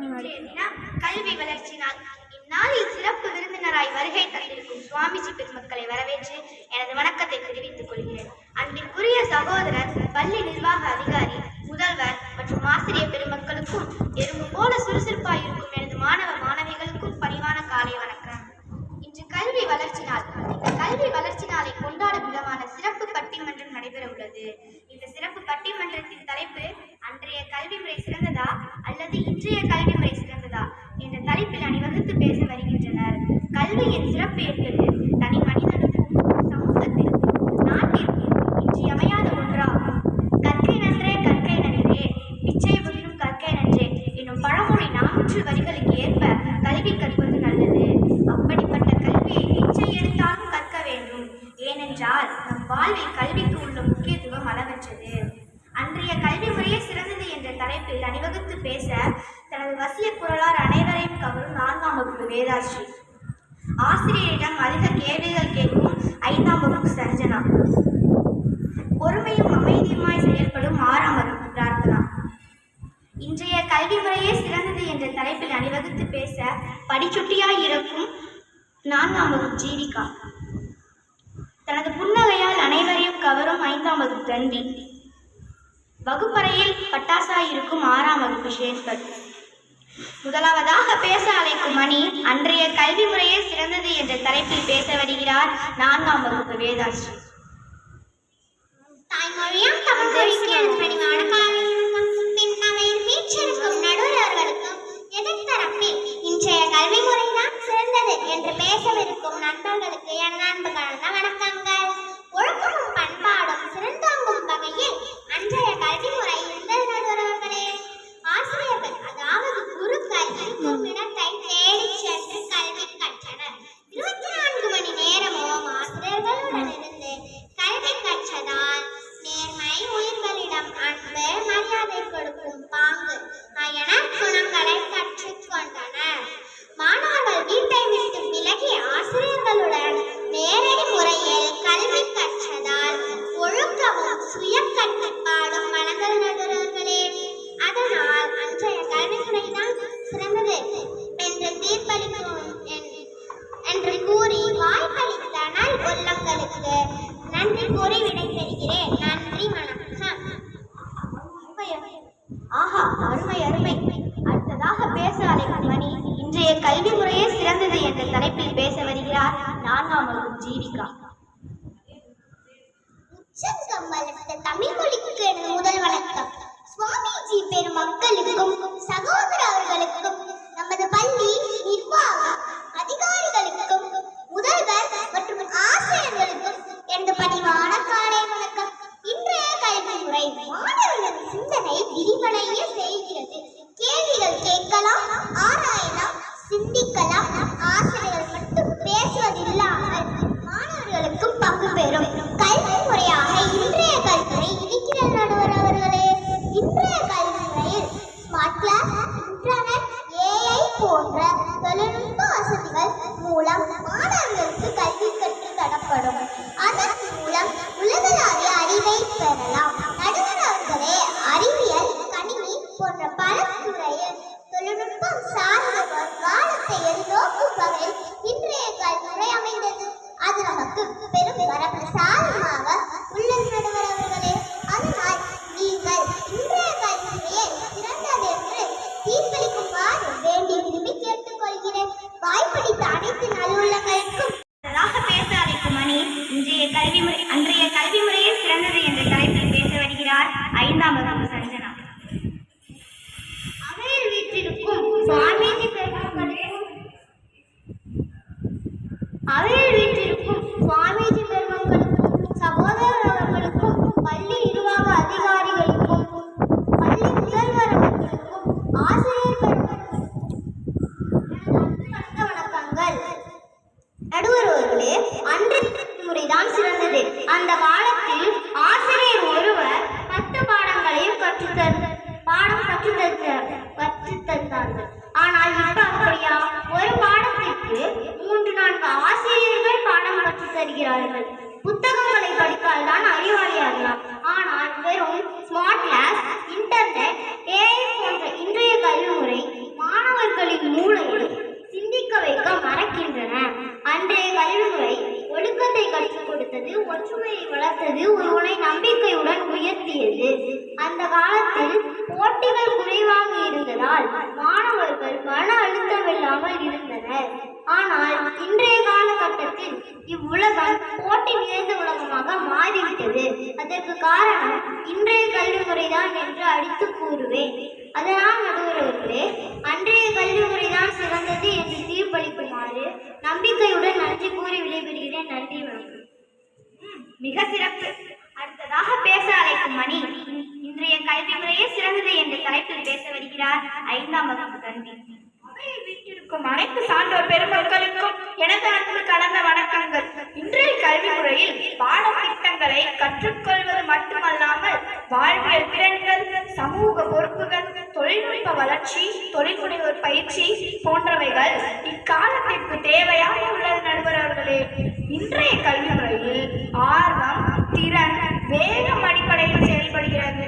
கல்வி வளர்ச்சி நாள் இந்நாளில் சிறப்பு விருந்தினராய் வருகை தந்திருக்கும் சுவாமிஜி பெருமக்களை வரவேற்று எனது வணக்கத்தை தெரிவித்துக் கொள்கிறேன். அன்பிற்குரிய சகோதரர் பள்ளி நிர்வாக அதிகாரி முதல்வர் மற்றும் ஆசிரியர் பெருமக்களுக்கும் எறும்பு போல சுறுசுறுப்பாயிருக்கும் எனது மாணவ மாணவிகளுக்கும் பணிவான காலை வணக்கம். இன்று கல்வி வளர்ச்சி நாள் இந்த கல்வி வளர்ச்சி நாளை கொண்டாடும் விதமான சிறப்பு பட்டிமன்றம் நடைபெற உள்ளது இந்த சிறப்பு பட்டிமன்றத்தின் தலைப்பு அன்றைய கல்வி முறை சிறந்ததா அல்லது இன்றைய கல்வி முறை சிறந்ததா? என்ற தலைப்பில் அணிவகுத்து பேச வருகின்றனர். கல்வியின் சிறப்பு என்பது தனி மனிதன் சமூகத்திற்கும் நாட்டிற்கும் இன்றியமையாத ஒன்றாகும் கற்கை நன்றே கற்கை நன்றே பிச்சை புகினும் கற்கை நன்றே என்னும் பழமொழி நானூற்று வரிகளுக்கு ஏற்ப கல்வி கற்பது நல்லது அப்படிப்பட்ட கல்வியை பிச்சை எடுத்தாலும் கற்க வேண்டும் ஏனென்றால் நம் வாழ்வில் கல்விக்கு உள்ள முக்கியத்துவம் அளவற்றது அன்றைய கல்வி முறையே சிறந்தது என்ற தலைப்பில் பேச தனது வசிய குரலார் அனைவரையும் கவரும் நான்காம் வகுப்பு வேதாஸ்ரீ ஆசிரியரிடம் அதிக கேள்விகள் கேட்கும் ஐந்தாம் வகுப்பு சஞ்சனா பொறுமையும் அமைதியுமாய் செயல்படும் ஆறாம் வகுப்பு பிரார்த்தனா. இன்றைய கல்வி முறையே சிறந்தது என்ற தலைப்பில் அணிவகுத்து பேச படிச்சுட்டியாய் இருக்கும் நான்காம் வகுப்பு ஜீவிகா. தனது புன்னகையால் அனைவரையும் கவரும் ஐந்தாம் வகுப்பு ரன்வி வகுப்பறையில் பட்டாசாய் இருக்கும் ஆறாம் வகுப்பு ஷேஸ்வர் முதலாவதாக பேச அழைக்கும் மணி அன்றைய கல்வி முறையே சிறந்தது என்ற தலைப்பில் பேச வருகிறார் நான்காம் வகுப்பு வேதாஸ்ரீ. தாய்மொழியாம் தமிழ் மொழிக்கு வணக்கம். கூறி விடைபெறுகிறேன் நன்றி வணக்கம் ஆஹா அருமை அருமை. அடுத்ததாக பேச அழைக்கும் மணி இன்றைய கல்வி முறையே சிறந்தது என்ற தலைப்பில் பேச வருகிறார் நான்காம் வகுப்பு ஜீவிகா. தமிழ் மொழிக்கு எனது முதல் வணக்கம். சுவாமிஜி பெரும் மக்களுக்கும் சகோதர அவர்களுக்கும் நமது பள்ளி நிர்வாகம் அதிகாரிகளுக்கும் முதல்வர் மற்றும் ஆசிரியர்களுக்கும் எனது பணிவான காலை வணக்கம். இன்றைய கல்வி முறை மாணவர்களின் சிந்தனை விரிவடைய செய்கிறது. கேள்விகள் கேட்கலாம். வாய்ப்பளித்த அனைத்து நல்லுள்ளங்களுக்கும் கொடுத்தது ஒற்றுமையை வளர்த்தது ஒருவனை நம்பிக்கையுடன் உயர்த்தியது. அந்த காலத்தில் போட்டிகள் குறைவாக இருந்ததால் மாணவர்கள் மன அழுத்தமில்லாமல் இருந்தனர். ஆனால் இன்றைய காலகட்டத்தில் இவ்வுலகம் போட்டி நிறைந்த உலகமாக மாறிவிட்டது. அதற்கு காரணம் இன்றைய கல்வி முறைதான் என்று அடித்து கூறுவேன். அதனால் நடுவர்களே அன்றைய கல்வி முறைதான் சிறந்தது என்று தீர்ப்பளிக்குமாறு நம்பிக்கையுடன் நன்றி கூறி விடைபெறுகிறேன் நன்றி வணக்கம் மிக சிறப்பு. அடுத்ததாக பேச அழைக்கும் மணி. இன்றைய கல்வி முறையே சிறந்தது என்ற தலைப்பில் பேச வருகிறார் ஐந்தாம் வகுப்பு கல்வி. அவையில் வீட்டிற்கும் அனைத்து சான்றோர் பெருமக்களுக்கும் எனது அன்பு கலந்த வணக்கங்கள். இன்றைய கல்வி முறையில் பாடத்திட்டங்களை கற்றுக்கொள்வது மட்டுமல்லாமல் வாழ்வியல் திறன்கள் சமூக பொறுப்புகள் தொழில்நுட்ப வளர்ச்சி தொழில்முனைவர் பயிற்சி போன்றவைகள் இக்காலத்திற்கு தேவையாக உள்ளது நடுவர் அவர்களே இன்றைய கல்வி முறையில் ஆர்வம் திறன் வேகம் அடிப்படையில் செயல்படுகிறது.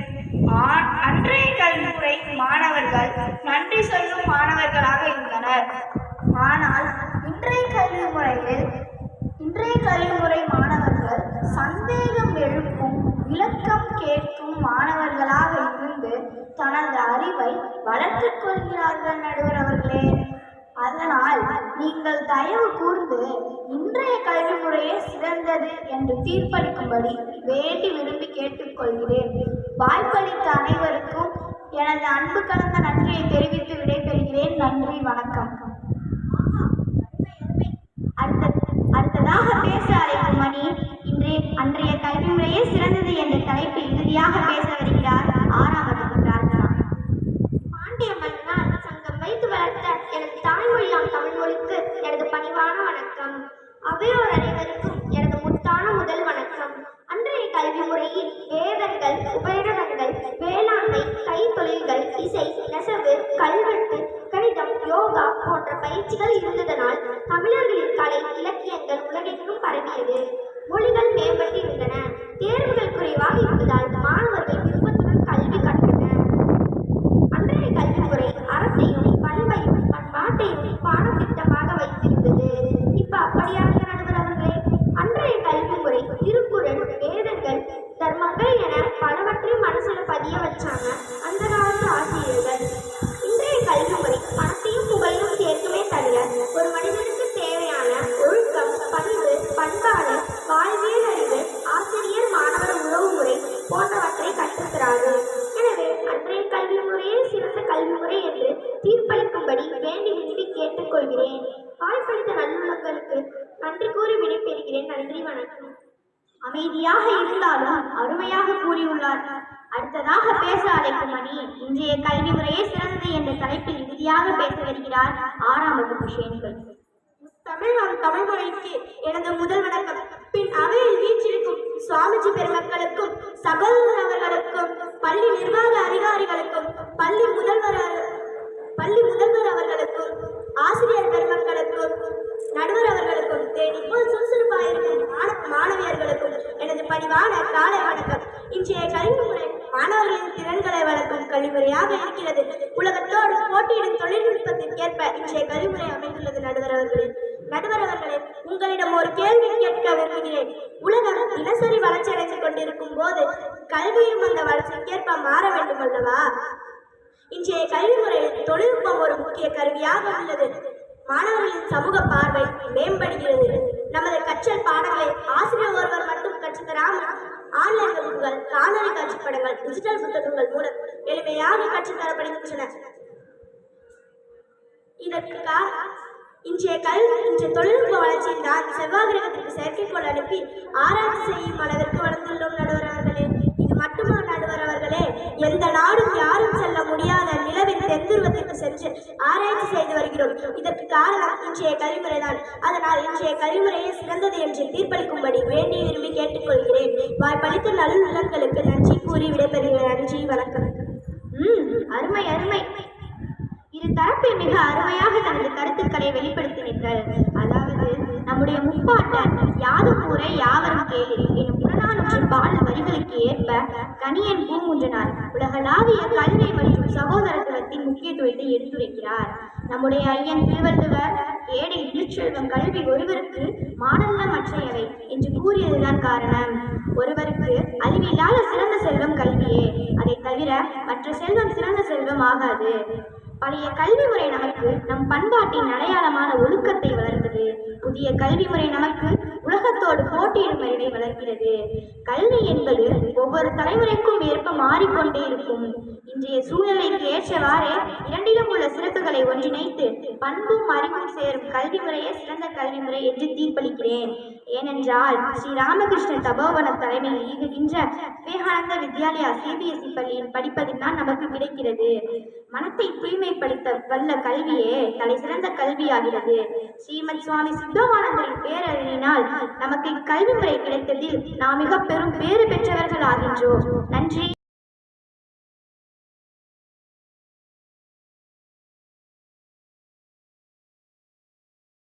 அன்றைய கல்விமுறை மாணவர்கள் நன்றி சொல்லும் மாணவர்களாக இருந்தனர். ஆனால் இன்றைய கல்வி முறையில் இன்றைய கல்வி முறை மாணவர்கள் சந்தேகம் எழுப்பும் விளக்கம் கேட்கும் மாணவர்களாக இருந்து தனது அறிவை வளர்த்துக் கொள்கிறார்கள் நடுவர் அவர்களே. அதனால் நீங்கள் தயவு கூர்ந்து இன்றைய கல்வி முறையே சிறந்தது என்று தீர்ப்பளிக்கும்படி வேண்டி விரும்பி கேட்டுக்கொள்கிறேன். வாய்ப்பளித்த அனைவருக்கும் எனது அன்பு கலந்த நன்றியை தெரிவித்து விடைபெறுகிறேன். நன்றி வணக்கம். அடுத்த அடுத்ததாக பேச அழைக்கும் மணி இன்றைய அன்றைய கல்வி முறையே சிறந்தது என்ற தலைப்பில் இறுதியாக பேச வருகிறார் ஆறாம் விடைபெறுகிறேன் நன்றி வணக்கம். அமைதியாக இருந்தாலும் அருமையாக கூறியுள்ளார். அடுத்ததாக பேச அழைக்கும் மணி இன்றைய கல்வி முறையே சிறந்தது என்ற தலைப்பில் இறுதியாக பேச வருகிறார் ஆறாம் வகுப்பு ஷேன்கள் தமிழ் நம் தமிழ் முறைக்கு எனது முதல் வணக்கம். பின் அவையில் வீற்றிருக்கும் சுவாமிஜி பெருமக்களுக்கும் சகோதரர் அவர்களுக்கும் பள்ளி நிர்வாக அதிகாரிகளுக்கும் பள்ளி முதல்வர் பள்ளி முதல்வர் அவர்களுக்கும் ஆசிரியர் பெருமக்களுக்கும் நடுவர் அவர்களுக்கும் தேடி போல் சுறுசுறுப்பாயிருக்கும் மாணவியர்களுக்கும் எனது பணிவான காலை வணக்கம். இன்றைய கல்வி முறை மாணவர்களின் திறன்களை வளர்க்கும் கல்விமுறையாக இருக்கிறது. உலகத்தோடு போட்டியிடும் தொழில்நுட்பத்திற்கேற்ப இன்றைய கல்விமுறை அமைந்துள்ளது நடுவர் அவர்களே. நடுவர் அவர்களே உங்களிடம் ஒரு கேள்வி கேட்க விரும்புகிறேன். உலகம் தினசரி வளர்ச்சி அடைந்து கொண்டிருக்கும் போது கல்வியும் அந்த வளர்ச்சிக்கேற்ப மாற வேண்டும் அல்லவா? இன்றைய கல்வி முறையில் தொழில்நுட்பம் ஒரு முக்கிய கருவியாக உள்ளது. மாணவர்களின் சமூக பார்வை மேம்படுகிறது. நமது கற்றல் பாடங்களை ஆசிரியர் ஒருவர் மட்டும் கற்றுத்தராமல் ஆன்லைன் வகுப்புகள் காணொலி காட்சி படங்கள் டிஜிட்டல் புத்தகங்கள் மூலம் எளிமையாக கற்றுத்தரப்படுகின்றன. இதற்கு காரணம் இன்றைய கல்வி இன்றைய தொழில்நுட்ப வளர்ச்சியில் தான் செவ்வாய் கிரகத்திற்கு செயற்கைக்கோள் அனுப்பி ஆராய்ச்சி செய்யும் அளவிற்கு வளர்ந்துள்ளோம் நடுவர் அவர்களே. இது மட்டுமா நடுவர் அவர்களே? எந்த நாடும் யாரும் செல்ல முடியாத தென்துருவத்திற்கு சென்று ஆராய்ச்சி செய்து வருகிறோம். இதற்கு காரணம் இன்றைய கல்விமுறைதான் அதனால் இன்றைய கல்விமுறையே சிறந்தது என்று தீர்ப்பளிக்கும்படி வேண்டி விரும்பி கேட்டுக்கொள்கிறேன். வாய்ப்பளித்த நல்லுள்ளங்களுக்கு நன்றி கூறி விடைபெறுகிறேன். நன்றி வணக்கம். ம் அருமை அருமை. இரு தரப்பில் மிக அருமையாக தனது கருத்துக்களை வெளிப்படுத்தினீர்கள் அதாவது நம்முடைய முப்பாட்டன் யாதும் ஊரை யாவரும் கேளு எனும் புறநானூற்றின் பாடல் வரிகளுக்கு ஏற்ப கணியன் பூங்குன்றனார். உலகளாவிய கல்வி மற்றும் சகோதரத்துவத்தின் முக்கியத்துவத்தை எடுத்துரைக்கிறார். நம்முடைய ஐயன் திருவள்ளுவர் ஏழை திருச்செல்வம் கல்வி ஒருவருக்கு மாடல்ல மற்றையவை என்று கூறியதுதான் காரணம். ஒருவருக்கு அழிவில்லாத சிறந்த செல்வம் கல்வியே. அதை தவிர மற்ற செல்வம் சிறந்த செல்வம் ஆகாது. பழைய கல்வி முறை நமக்கு நம் பண்பாட்டின் அடையாளமான ஒழுக்கத்தை வளர்த்தது. புதிய கல்வி முறை நமக்கு உலகத்தோடு போட்டியிடும் அறிவை வளர்க்கிறது. கல்வி என்பது ஒவ்வொரு தலைமுறைக்கும் ஏற்ப மாறிக்கொண்டே இருக்கும். இன்றைய சூழ்நிலைக்கு ஏற்றவாறே இரண்டிலும் உள்ள சிறப்புகளை ஒன்றிணைத்து பண்பும் அறிவும் சேரும் கல்வி முறையே சிறந்த கல்வி முறை என்று தீர்ப்பளிக்கிறேன். ஏனென்றால் ஸ்ரீ ராமகிருஷ்ண தபோவன தலைமையில் இயங்குகின்ற விவேகானந்த வித்யாலயா சிபிஎஸ்இ பள்ளியில் படிப்பதில் தான் நமக்கு கிடைக்கிறது. மனத்தை தூய்மைப்படுத்த வல்ல கல்வியே தலை சிறந்த கல்வியாகிறது. ஸ்ரீமத் சுவாமி சித்தமானந்தரின் பேரறிவினால் நமக்கு இக்கல்வி முறை கிடைத்ததில் நாம் மிக பெரும் பேறு பெற்றவர்கள் ஆகின்றோம் நன்றி.